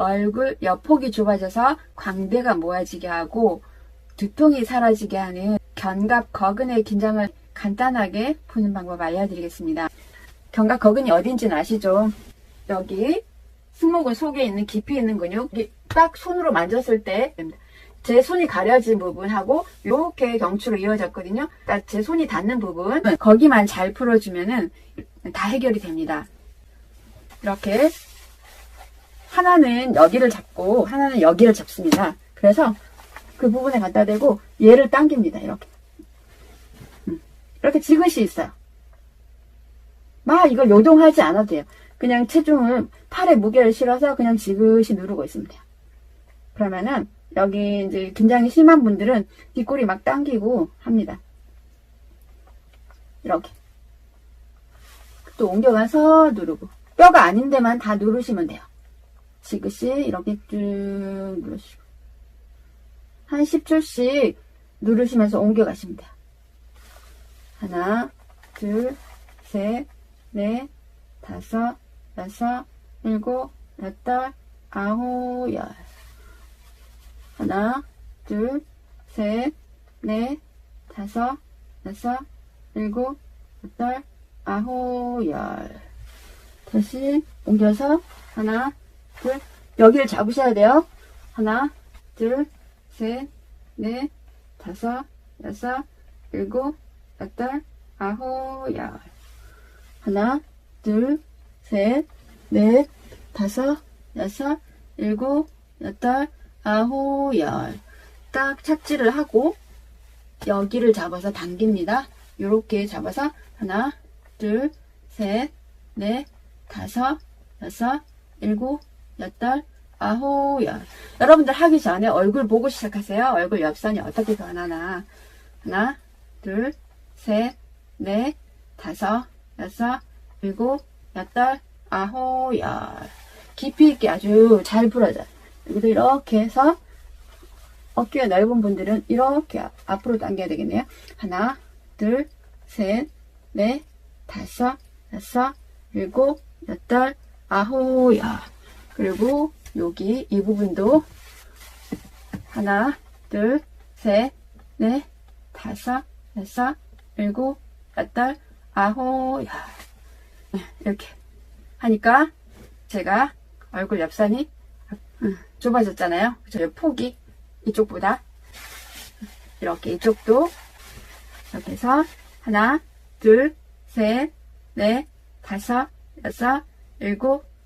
얼굴 옆폭이 좁아져서 광대가 모아지게 하고 두통이 사라지게 하는 견갑 거근의 긴장을 간단하게 푸는 방법 알려드리겠습니다. 견갑 거근이 어딘지는 아시죠? 여기 승모근 속에 있는 깊이 있는 근육 이 딱 손으로 만졌을 때 제 손이 가려진 부분하고 이렇게 경추로 이어졌거든요. 그러니까 제 손이 닿는 부분 거기만 잘 풀어주면은 다 해결이 됩니다. 이렇게 하나는 여기를 잡고 하나는 여기를 잡습니다. 그래서 그 부분에 갖다 대고 얘를 당깁니다. 이렇게 음, 이렇게 지그시 있어요. 막 이걸 요동하지 않아도 돼요. 그냥 체중을 팔에 무게를 실어서 그냥 지그시 누르고 있으면 돼요. 그러면은 여기 이제 긴장이 심한 분들은 뒷골이 막 당기고 합니다. 이렇게 또 옮겨가서 누르고 뼈가 아닌 데만 다 누르시면 돼요. 지그시 이렇게 쭉 누르시고 한 10초씩 누르시면서 돼요. 하나, 둘, 셋, 넷, 다섯, 여섯, 일곱, 여덟, 아홉, 열. 하나, 둘, 셋, 넷, 다섯, 여섯, 일곱, 여덟, 아홉, 열. 다시 옮겨서 하나, 둘, 여기를 잡으셔야 돼요. 하나, 둘, 셋, 넷, 다섯, 여섯, 일곱, 여덟, 아홉, 열. 하나, 둘, 셋, 넷, 다섯, 여섯, 일곱, 여덟, 아홉, 열. 딱 착지를 하고 여기를 잡아서 당깁니다. 요렇게 잡아서 하나, 둘, 셋, 넷, 다섯, 여섯, 일곱, 여덟, 아홉, 열. 여러분들 하기 전에 얼굴 보고 시작하세요. 얼굴 옆선이 어떻게 변하나. 하나, 둘, 셋, 넷, 다섯, 여섯, 일곱, 여덟, 아홉, 열. 깊이 있게 아주 잘 풀어져요. 여기도 이렇게 해서 어깨가 넓은 분들은 이렇게 앞으로 당겨야 되겠네요. 하나, 둘, 셋, 넷, 다섯, 여섯, 일곱, 여덟, 아홉, 열. 그리고 여기 이 부분도 하나, 둘, 셋, 넷, 다섯, 여섯, 일곱, 여덟, 아홉, 이렇게 하니까 제가 얼굴 옆선이 음, 좁아졌잖아요. 그죠? 폭이 이쪽보다 이렇게 이쪽도 이렇게 해서 하나, 둘, 셋, 넷, 다섯, 여섯, 일곱,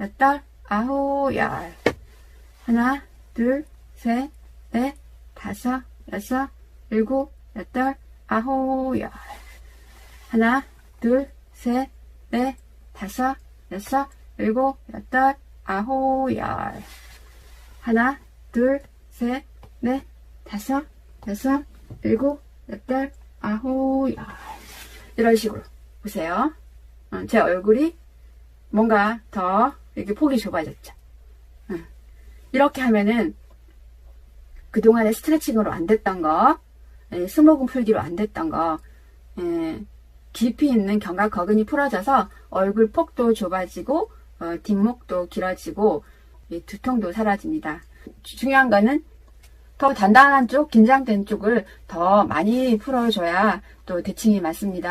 여덟, 아홉, 열. 하나, 둘, 셋, 넷, 다섯, 여섯, 일곱, 여덟, 아홉, 열. 하나, 둘, 셋, 넷, 다섯, 여섯, 일곱, 여덟, 아홉, 열. 하나, 둘, 셋, 넷, 다섯, 여섯, 일곱, 여덟, 아홉, 열. 이런 식으로. 보세요. 어, 제 얼굴이 뭔가 더 이렇게 폭이 좁아졌죠. 응. 이렇게 하면은 그동안에 스트레칭으로 안 됐던 거, 예, 스모근 풀기로 안 됐던 거, 예, 깊이 있는 견갑 거근이 풀어져서 얼굴 폭도 좁아지고 어, 뒷목도 길어지고 이 두통도 사라집니다. 주- 중요한 거는 더 단단한 쪽, 긴장된 쪽을 더 많이 풀어줘야 또 대칭이 맞습니다.